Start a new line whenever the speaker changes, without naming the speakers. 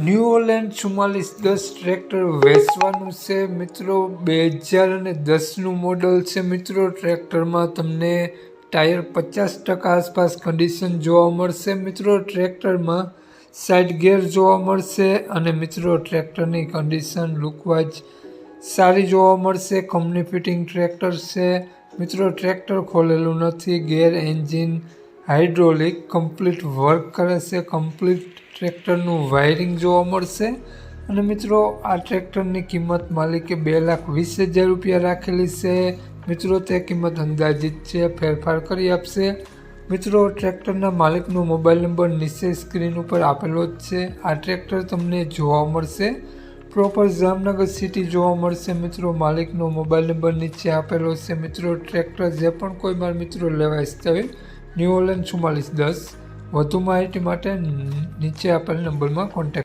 New Holland ચુમ્માલીસ દસ tractor વેચવાનું છે. મિત્રો, બે હજાર અને દસનું મોડલ છે. મિત્રો, ટ્રેક્ટરમાં તમને ટાયર પચાસ ટકા આસપાસ કન્ડિશન જોવા મળશે. મિત્રો, ટ્રેક્ટરમાં સાઈડ ગેર જોવા મળશે અને મિત્રો, ટ્રેક્ટરની કન્ડિશન લુકવાઇઝ સારી જોવા મળશે. કંપની ફિટિંગ ટ્રેક્ટર છે. મિત્રો, ટ્રેક્ટર ખોલેલું નથી. Gear engine hydraulic complete work કરે છે. કમ્પ્લીટ ટ્રેક્ટરનું વાયરિંગ જોવા મળશે. અને મિત્રો, આ ટ્રેક્ટરની કિંમત માલિકે બે લાખ વીસ હજાર રૂપિયા રાખેલી છે. મિત્રો, તે કિંમત અંદાજિત છે. ફેરફાર કરી આપશે. મિત્રો, ટ્રેક્ટરના માલિકનો મોબાઈલ નંબર નીચે સ્ક્રીન ઉપર આપેલો જ છે. આ ટ્રેક્ટર તમને જોવા મળશે. પ્રોપર જામનગર સિટી જોવા મળશે. મિત્રો, માલિકનો મોબાઈલ નંબર નીચે આપેલો છે. મિત્રો, ટ્રેક્ટર જે પણ કોઈ મારા મિત્રો લેવા ઈચ્છતા હોય ન્યૂ ઓલેન્ડ ચુમ્માલીસ દસ વધુ માહિતી માટે નીચે આપેલ નંબરમાં કોન્ટેક્ટ